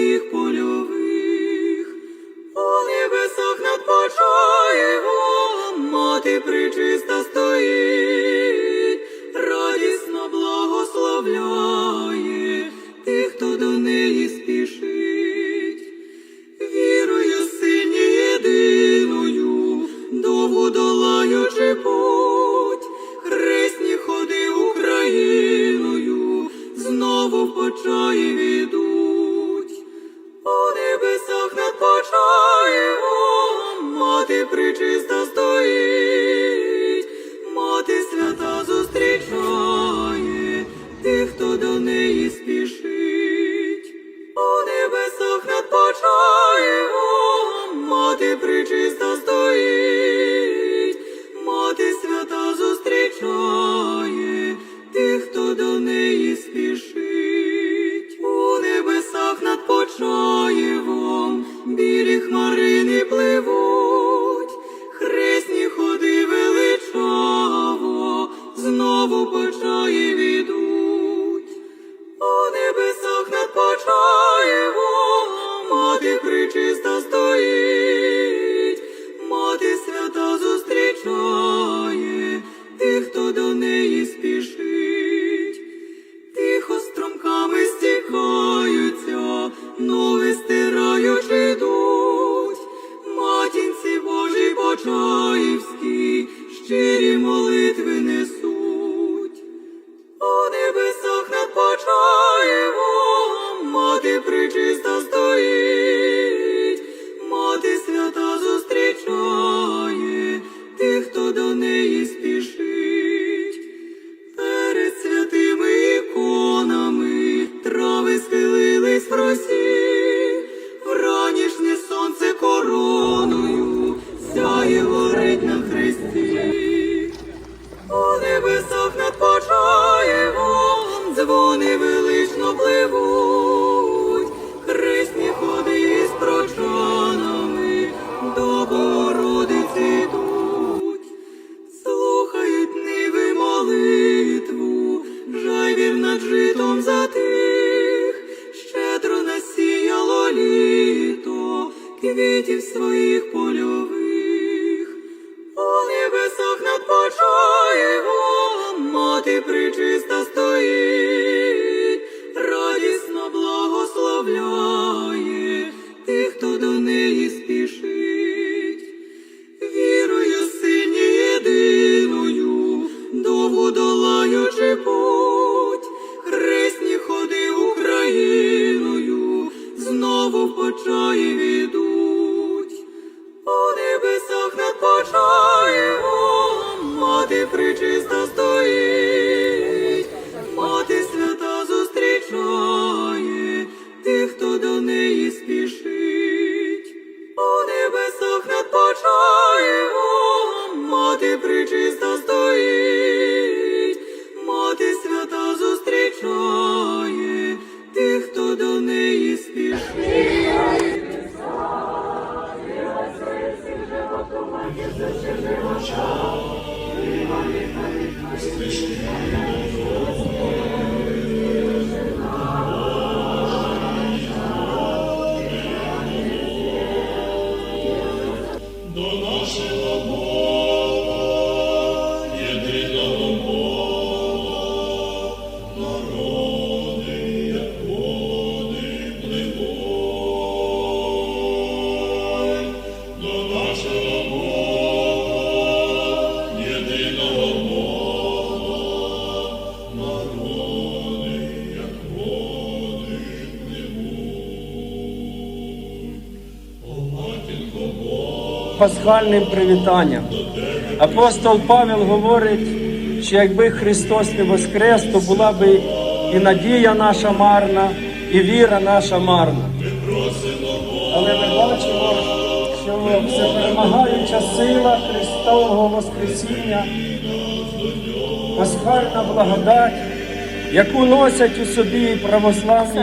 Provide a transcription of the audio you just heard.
своїх польових, у небесах над почаєвом мати причиста стоїть, радісно благословляє тих, хто до неї спішить, вірою сині єдиною, довго долаючи путь, хресні ходи Україною, знову почає віду. pričist. Lord, на Христі, у небесах над дзвони велично пливуть, Христні ходи із прочанами до Бородиці йдуть, слухають ниви молитву, жайвір над житом затих, щедро насіяло літо квітів своїх полів. Пасхальним привітанням. Апостол Павел говорить, що якби Христос не воскрес, то була би і надія наша марна, і віра наша марна. Але ми бачимо, що всеперемагаюча сила Христового Воскресіння, пасхальна благодать, яку носять у собі православні.